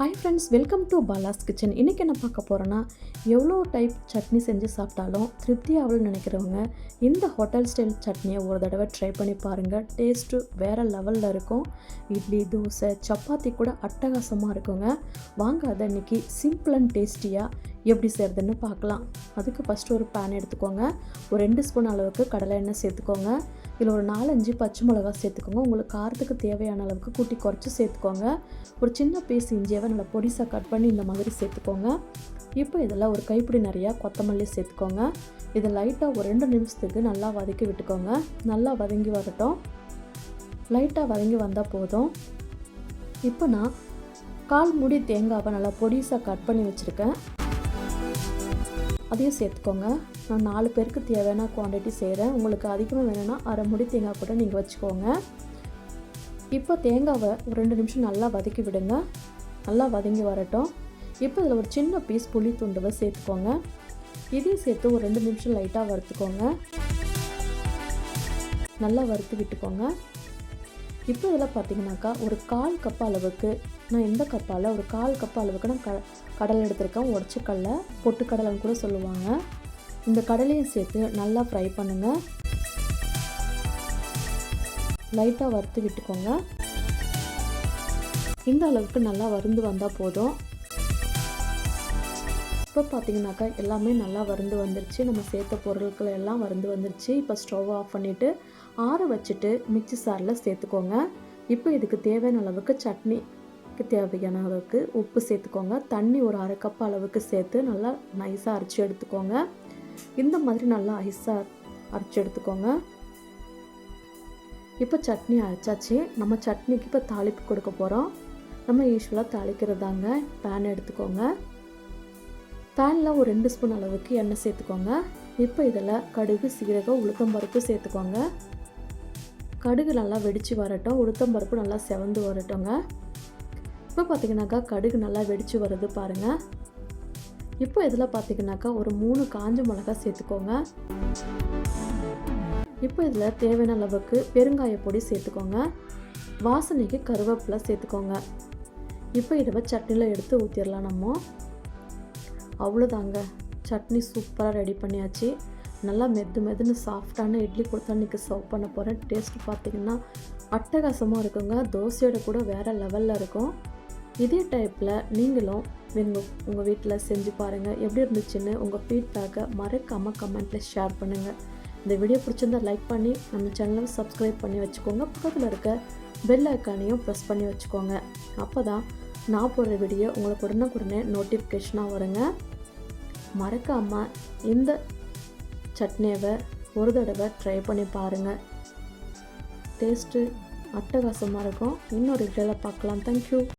Hi friends welcome to Bala's kitchen இன்றைக்கி என்ன பார்க்க போகிறோன்னா எவ்வளோ டைப் சட்னி செஞ்சு சாப்பிட்டாலும் திருப்தியாகவும் நினைக்கிறவங்க இந்த ஹோட்டல் ஸ்டைல் சட்னியை ஒரு தடவை ட்ரை பண்ணி பாருங்கள் டேஸ்ட்டு வேறு லெவலில் இருக்கும். இட்லி தோசை சப்பாத்தி கூட அட்டகாசமாக இருக்குங்க. வாங்க அதை இன்றைக்கி சிம்பிள் அண்ட் டேஸ்டியாக எப்படி செய்கிறதுன்னு பார்க்கலாம். அதுக்கு ஃபஸ்ட்டு ஒரு பேன் எடுத்துக்கோங்க. ஒரு ரெண்டு ஸ்பூன் அளவுக்கு கடலை எண்ணெய் சேர்த்துக்கோங்க. இதில் ஒரு நாலஞ்சு பச்சை மிளகா சேர்த்துக்கோங்க. உங்களுக்கு காரத்துக்கு தேவையான அளவுக்கு கூட்டி குறைச்சி சேர்த்துக்கோங்க. ஒரு சின்ன பீஸ் இஞ்சியாவை நல்லா பொடிசாக கட் பண்ணி இந்த மாதிரி சேர்த்துக்கோங்க. இப்போ இதில் ஒரு கைப்பிடி நிறையா கொத்தமல்லி சேர்த்துக்கோங்க. இதை லைட்டாக ஒரு ரெண்டு நிமிஷத்துக்கு நல்லா வதக்கி விட்டுக்கோங்க. நல்லா வதங்கி வரட்டும். லைட்டாக வதங்கி வந்தால் போதும். இப்போ நான் கால் முடி தேங்காவை நல்லா பொடிசாக கட் பண்ணி வச்சுருக்கேன். அதையும் சேர்த்துக்கோங்க. நான் நாலு பேருக்கு தேவையான குவான்டிட்டி செய்கிறேன் உங்களுக்கு அதிகமாக வேணும்னா அரை முடி தேங்காய் கூட நீங்கள் வச்சுக்கோங்க. இப்போ தேங்காவை ஒரு ரெண்டு நிமிஷம் நல்லா வதக்கி விடுங்க. நல்லா வதங்கி வரட்டும். இப்போ இதில் ஒரு சின்ன பீஸ் புளி துண்டுவை சேர்த்துக்கோங்க. இதையும் சேர்த்து ஒரு ரெண்டு நிமிஷம் லைட்டாக வறுத்துக்கோங்க. நல்லா வறுத்து விட்டுக்கோங்க. இப்போ இதில் பார்த்தீங்கன்னாக்கா ஒரு கால் கப் அளவுக்கு நான் எந்த கப்பால் ஒரு கால் கப் அளவுக்கு நான் க கடலை எடுத்திருக்கேன். உடச்ச கடலை பொட்டுக்கடலைன்னு கூட சொல்லுவாங்க. இந்த கடலையும் சேர்த்து நல்லா ஃப்ரை பண்ணுங்கள் லைட்டாக வறுத்து விட்டுக்கோங்க. இந்த அளவுக்கு நல்லா வருந்து வந்தால் போதும். இப்போ பார்த்திங்கனாக்கா எல்லாமே நல்லா வருந்து வந்துருச்சு. நம்ம சேர்த்த பொருட்கள் எல்லாம் வருந்து வந்துருச்சு. இப்போ ஸ்டவ் ஆஃப் பண்ணிவிட்டு ஆற வச்சுட்டு மிக்சி சாரில் சேர்த்துக்கோங்க. இப்போ இதுக்கு தேவையான அளவுக்கு சட்னிக்கு தேவையான அளவுக்கு உப்பு சேர்த்துக்கோங்க. தண்ணி ஒரு அரை கப் அளவுக்கு சேர்த்து நல்லா நைஸாக அரைச்சி எடுத்துக்கோங்க. இந்த மாதிரி நல்லா ஐஸாக அரைச்சி எடுத்துக்கோங்க. இப்போ சட்னி அரைச்சாச்சு. நம்ம சட்னிக்கு இப்போ தாளிப்பு கொடுக்க போகிறோம் நம்ம யூஸ்வலாக தாளிக்கிறதாங்க. பேன் எடுத்துக்கோங்க. பேனில் ஒரு ரெண்டு ஸ்பூன் அளவுக்கு எண்ணெய் சேர்த்துக்கோங்க. இப்போ இதில் கடுகு சீரகம் உளுத்தம்பருப்பு சேர்த்துக்கோங்க. கடுகு நல்லா வெடித்து வரட்டும். உளுத்தம்பருப்பு நல்லா செவந்து வரட்டுங்க. இப்போ பார்த்தீங்கன்னாக்கா கடுகு நல்லா வெடித்து வருது பாருங்கள் இப்போ இதில் பார்த்தீங்கன்னாக்கா ஒரு மூணு காஞ்ச மிளகா சேர்த்துக்கோங்க. இப்போ இதில் தேவையான அளவுக்கு பெருங்காய பொடி சேர்த்துக்கோங்க. வாசனைக்கு கருவேப்பிலை சேர்த்துக்கோங்க. இப்போ இதை சட்னியில் எடுத்து ஊற்றிடலாம் நம்ம. அவ்வளோதாங்க சட்னி சூப்பராக ரெடி பண்ணியாச்சு. நல்லா மெது மெதுன்னு சாஃப்டான இட்லி கொடுத்தா இன்றைக்கி சர்வ் பண்ண போகிறேன் டேஸ்ட்டு பார்த்தீங்கன்னா அட்டகாசமாக இருக்குங்க. தோசையோட கூட வேறு லெவலில் இருக்கும். இதே டைப்பில் நீங்களும் உங்கள் உங்கள் வீட்டில் செஞ்சு பாருங்கள் எப்படி இருந்துச்சுன்னு உங்கள் ஃபீட்பேக்கை மறக்காமல் கமெண்ட்டில் ஷேர் பண்ணுங்கள் இந்த வீடியோ பிடிச்சிருந்தா லைக் பண்ணி நம்ம சேனலை சப்ஸ்கிரைப் பண்ணி வச்சுக்கோங்க. பக்கத்தில் இருக்க பெல் ஐக்கானையும் ப்ரெஸ் பண்ணி வச்சுக்கோங்க. அப்போ தான் நான் போடுற வீடியோ உங்களுக்கு உடனே நோட்டிஃபிகேஷனாக வருங்க. மறக்காமல் இந்த சட்னியை ஒரு தடவை ட்ரை பண்ணி பாருங்கள் டேஸ்ட்டு அட்டகாசமாக இருக்கும். இன்னொரு வீடியோவில் பார்க்கலாம். தேங்க்யூ